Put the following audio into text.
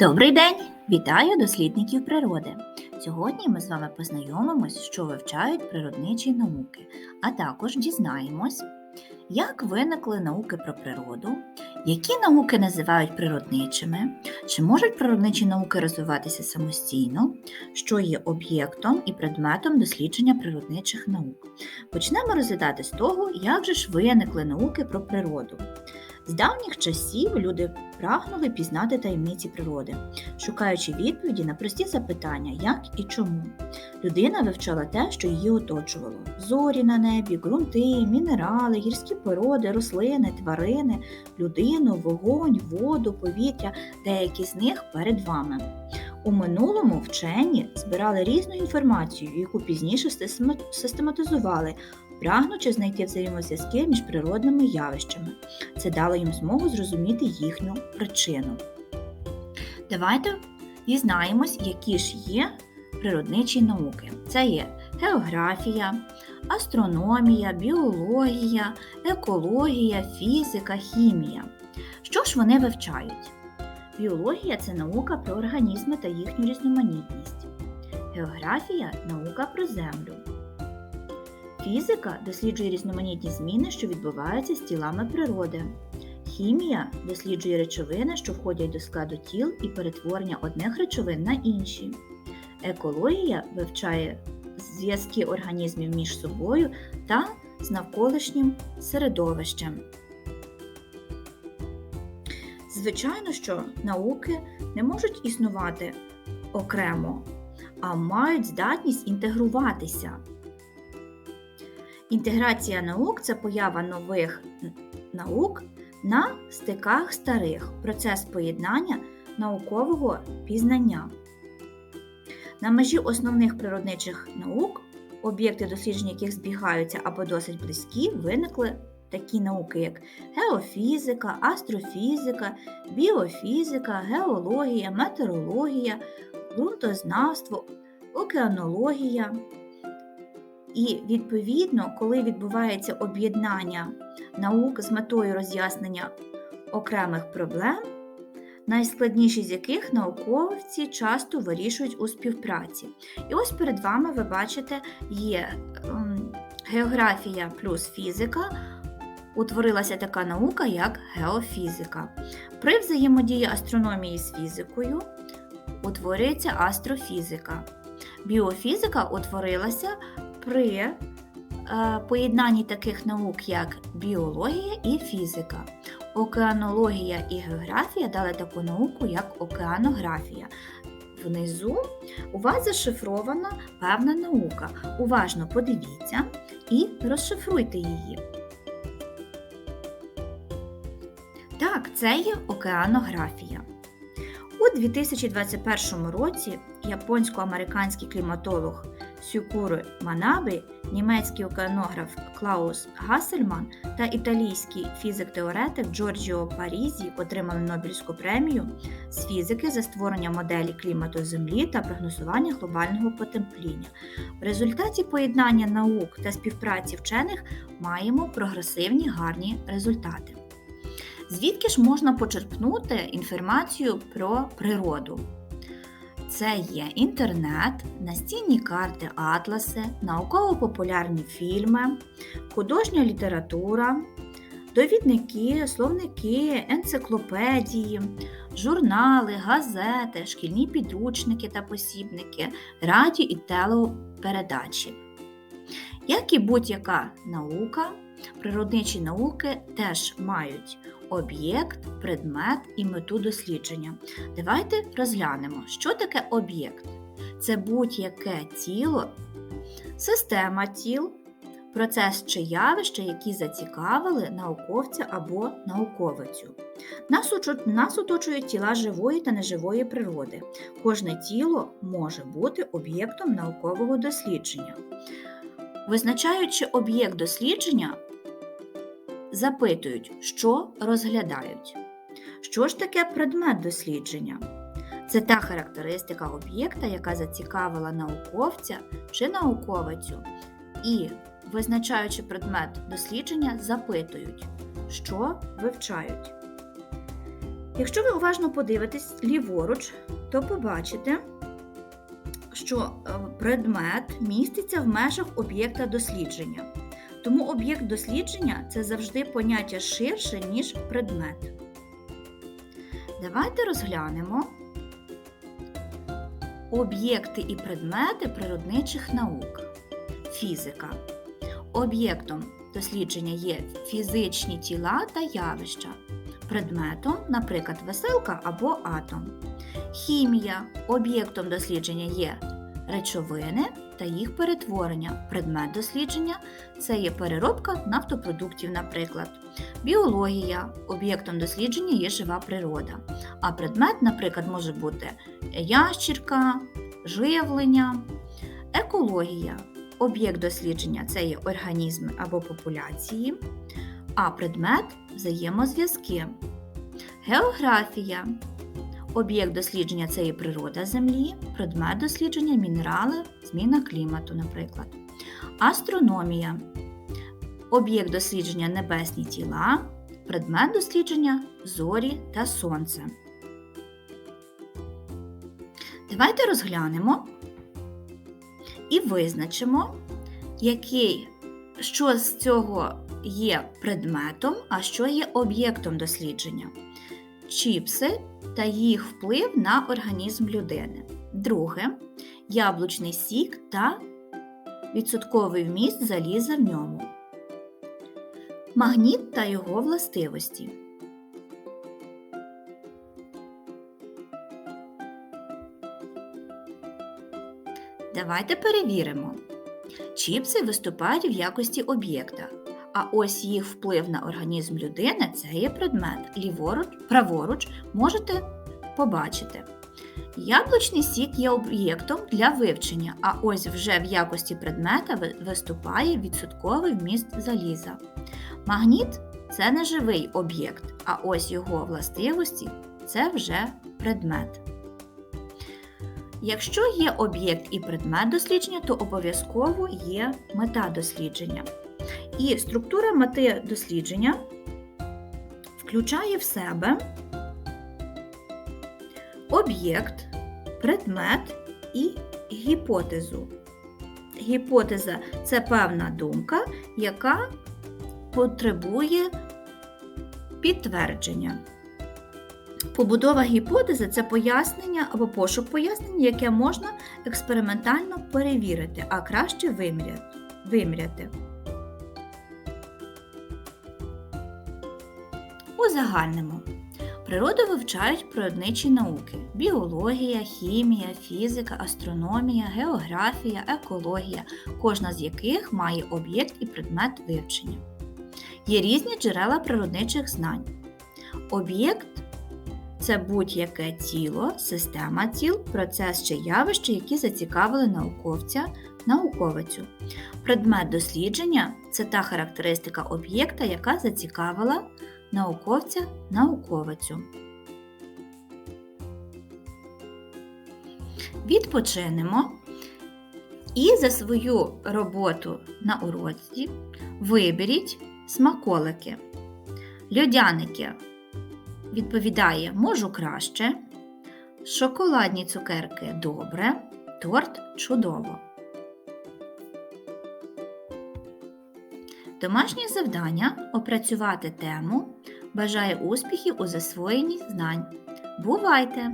Добрий день! Вітаю дослідників природи! Сьогодні ми з вами познайомимось, що вивчають природничі науки, а також дізнаємось, як виникли науки про природу, які науки називають природничими, чи можуть природничі науки розвиватися самостійно, що є об'єктом і предметом дослідження природничих наук. Почнемо розглядати з того, як же ж виникли науки про природу. З давніх часів люди прагнули пізнати таємниці природи, шукаючи відповіді на прості запитання, як і чому. Людина вивчала те, що її оточувало: зорі на небі, ґрунти, мінерали, гірські породи, рослини, тварини, людину, вогонь, воду, повітря, деякі з них перед вами. У минулому вчені збирали різну інформацію, яку пізніше систематизували, прагнучи знайти взаємозв'язки між природними явищами. Це дало їм змогу зрозуміти їхню причину. Давайте дізнаємось, які ж є природничі науки. Це є географія, астрономія, біологія, екологія, фізика, хімія. Що ж вони вивчають? Біологія це наука про організми та їхню різноманітність. Географія наука про землю. Фізика досліджує різноманітні зміни, що відбуваються з тілами природи. Хімія досліджує речовини, що входять до складу тіл і перетворення одних речовин на інші. Екологія вивчає зв'язки організмів між собою та з навколишнім середовищем. Звичайно, що науки не можуть існувати окремо, а мають здатність інтегруватися. Інтеграція наук це поява нових наук на стиках старих, процес поєднання наукового пізнання. На межі основних природничих наук, об'єкти дослідження яких збігаються або досить близькі, виникли такі науки, як геофізика, астрофізика, біофізика, геологія, метеорологія, ґрунтознавство, океанологія. І, відповідно, коли відбувається об'єднання наук з метою роз'яснення окремих проблем, найскладніші з яких науковці часто вирішують у співпраці. І ось перед вами ви бачите є ем, географія плюс фізика. Утворилася така наука, як геофізика. При взаємодії астрономії з фізикою утворюється астрофізика. Біофізика утворилася при е, поєднанні таких наук, як біологія і фізика. Океанологія і географія дали таку науку, як океанографія. Внизу у вас зашифрована певна наука. Уважно подивіться і розшифруйте її. Так, це є океанографія. У 2021 році японсько-американський кліматолог Сюкуру Манабі, німецький океанограф Клаус Гассельман та італійський фізик-теоретик Джорджіо Парізі отримали Нобелівську премію з фізики за створення моделі клімату Землі та прогнозування глобального потепління. В результаті поєднання наук та співпраці вчених маємо прогресивні гарні результати. Звідки ж можна почерпнути інформацію про природу? Це є інтернет, настінні карти, атласи, науково-популярні фільми, художня література, довідники, словники, енциклопедії, журнали, газети, шкільні підручники та посібники, радіо і телепередачі. Як і будь-яка наука, природничі науки теж мають об'єкт, предмет і мету дослідження. Давайте розглянемо, що таке об'єкт. Це будь-яке тіло, система тіл, процес чи явище, які зацікавили науковця або науковицю. Нас, нас оточують тіла живої та неживої природи. Кожне тіло може бути об'єктом наукового дослідження. Визначаючи об'єкт дослідження, запитують, що розглядають. Що ж таке предмет дослідження? Це та характеристика об'єкта, яка зацікавила науковця чи науковицю, і, визначаючи предмет дослідження, запитують, що вивчають. Якщо ви уважно подивитесь ліворуч, то побачите, що е, предмет міститься в межах об'єкта дослідження. Тому об'єкт дослідження це завжди поняття ширше, ніж предмет. Давайте розглянемо об'єкти і предмети природничих наук. Фізика. Об'єктом дослідження є фізичні тіла та явища. Предметом, наприклад, веселка або атом. Хімія. Об'єктом дослідження є речовини та їх перетворення. Предмет дослідження це є переробка нафтопродуктів, наприклад. Біологія. Об'єктом дослідження є жива природа. А предмет, наприклад, може бути ящірка, живлення, екологія. Об'єкт дослідження це є організми або популяції, а предмет взаємозв'язки. Географія. Об'єкт дослідження це є природа Землі, предмет дослідження мінерали, зміна клімату, наприклад. Астрономія. Об'єкт дослідження небесні тіла, предмет дослідження зорі та сонце. Давайте розглянемо і визначимо, який, що з цього є предметом, а що є об'єктом дослідження. Чіпси та їх вплив на організм людини. Друге яблучний сік та відсотковий вміст заліза в ньому. Магніт та його властивості. Давайте перевіримо. Чіпси виступають в якості об'єкта, а ось їх вплив на організм людини це є предмет. Ліворуч, праворуч можете побачити. Яблучний сік є об'єктом для вивчення, а ось вже в якості предмета виступає відсотковий вміст заліза. Магніт це не живий об'єкт, а ось його властивості це вже предмет. Якщо є об'єкт і предмет дослідження, то обов'язково є мета дослідження. І структура мети дослідження включає в себе об'єкт, предмет і гіпотезу. Гіпотеза це певна думка, яка потребує підтвердження. Побудова гіпотези це пояснення або пошук пояснення, яке можна експериментально перевірити, а краще виміряти. Узагальнимо. Природу вивчають природничі науки: біологія, хімія, фізика, астрономія, географія, екологія, кожна з яких має об'єкт і предмет вивчення. Є різні джерела природничих знань. Об'єкт це будь-яке тіло, система тіл, процес чи явище, які зацікавили науковця, науковицю. Предмет дослідження це та характеристика об'єкта, яка зацікавила науковця, науковицю. Відпочинемо і за свою роботу на уроці виберіть смаколики. Льодяники відповідає можу краще, шоколадні цукерки добре, торт чудово. Домашнє завдання опрацювати тему Бажаю успіхів у засвоєнні знань. Бувайте!